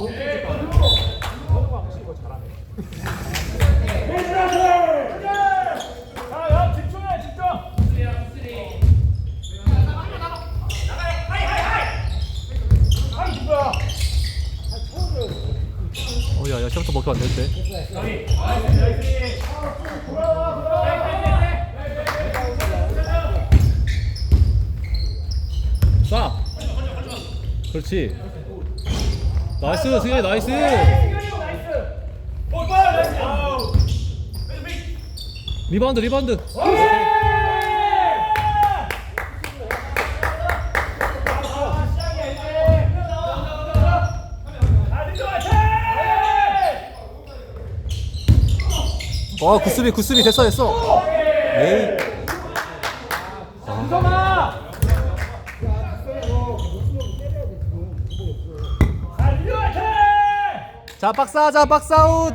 누구야 어야 야 시작부터 그렇지 나이스 승현이 나이스. 리바운드 리바운드. 와 굿수비 굿수비. 됐어 됐어. 에이 자 박스하자 박스아웃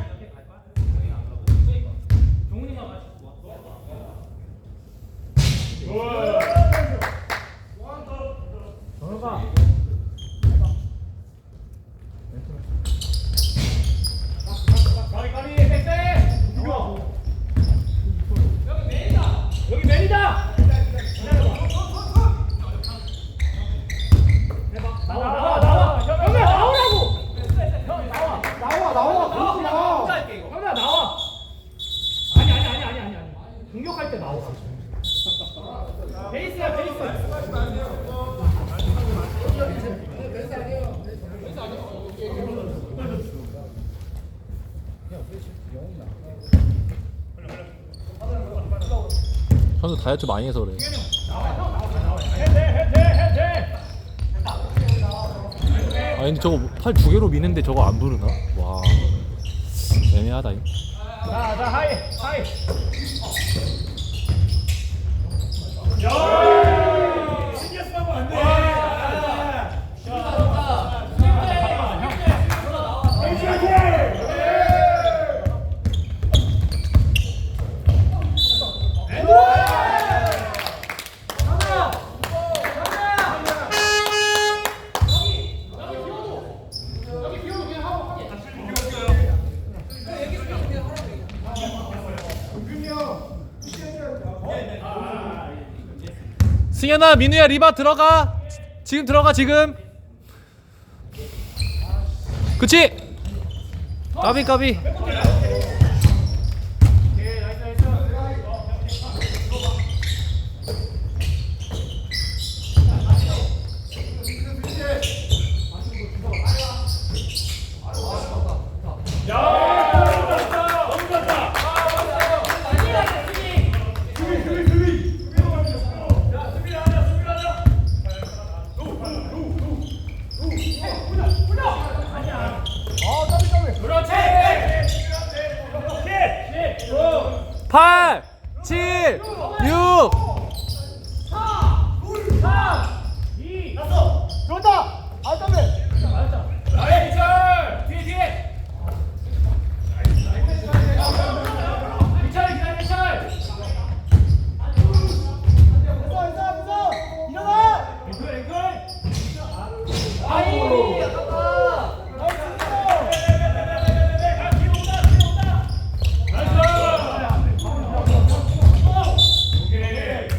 여기 내리자 나와 나와 나와 형님 나오라고 나와 나와 그러지 마. 형님 나와 아니 아니 아니 아니 아니 아니 공격할 때 나오라 베이스야 베이스 선수 다이어트 많이 해서 그래 아니 근데 저거 팔 두 개로 미는데 저거 안 부르나? 와 애매하다 잉. 자자 하이 하이 승현아 민우야 리바 들어가. 지금 들어가 지금. 그치? 까비 까비 그렇지 8 7 6 그런다. 아까면 나이스 뒤에 뒤에 미철 기다려 미철 인사 인사 인사 일어나. 앵글 앵글 아이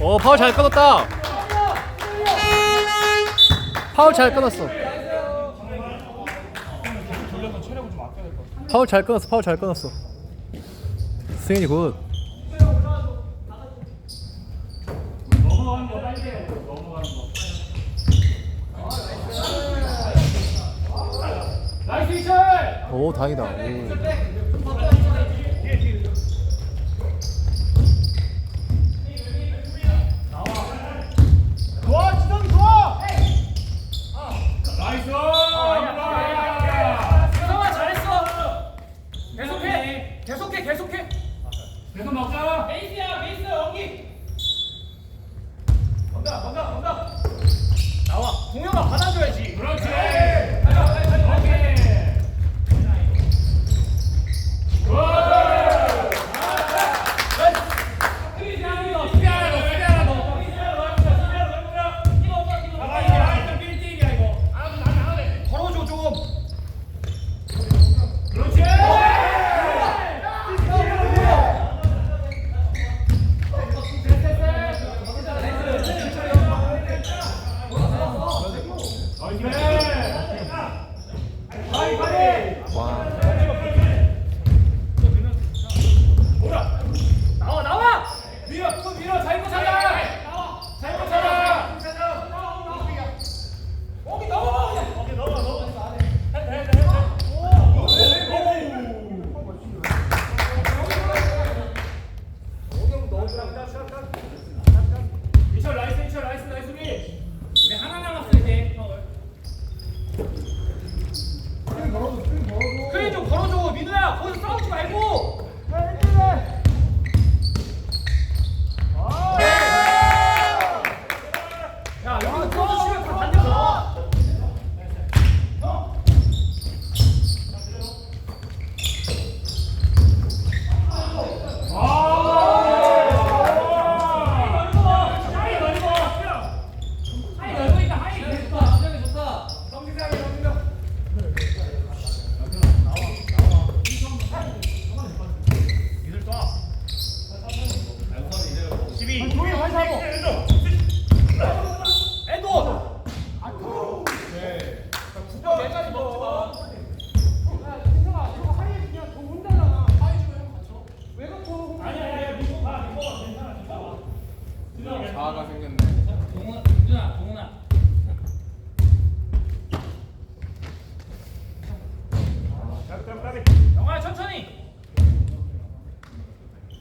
어 파울 잘 끊었다. 파울 잘 끊었어. 파울 잘 끊었어 파울 잘 끊었어. 승현이 굿. 오 다행이다. 오.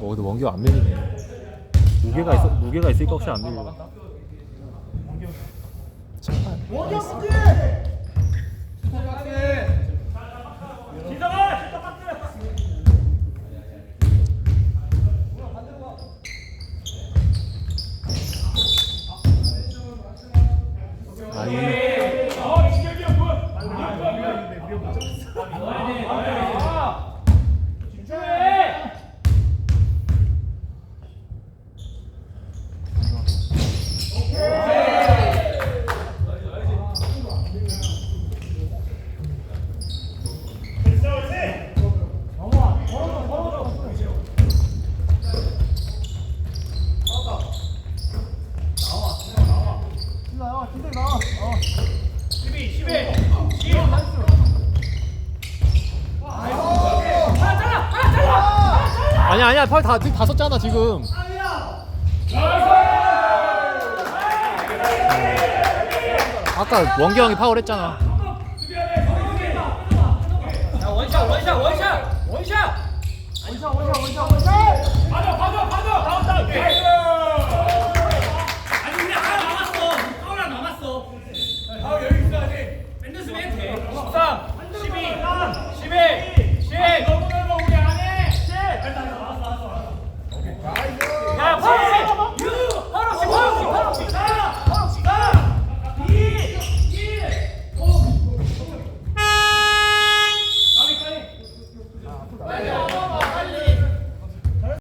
어, 근데 원격 안 밀리네. 무게가 있어 무게가 있으니까 혹시 안 밀려. 원기야 원기! 아이. 아니야 아니야 팔다 다 썼잖아 지금. 아까 원기 형이 파울했잖아.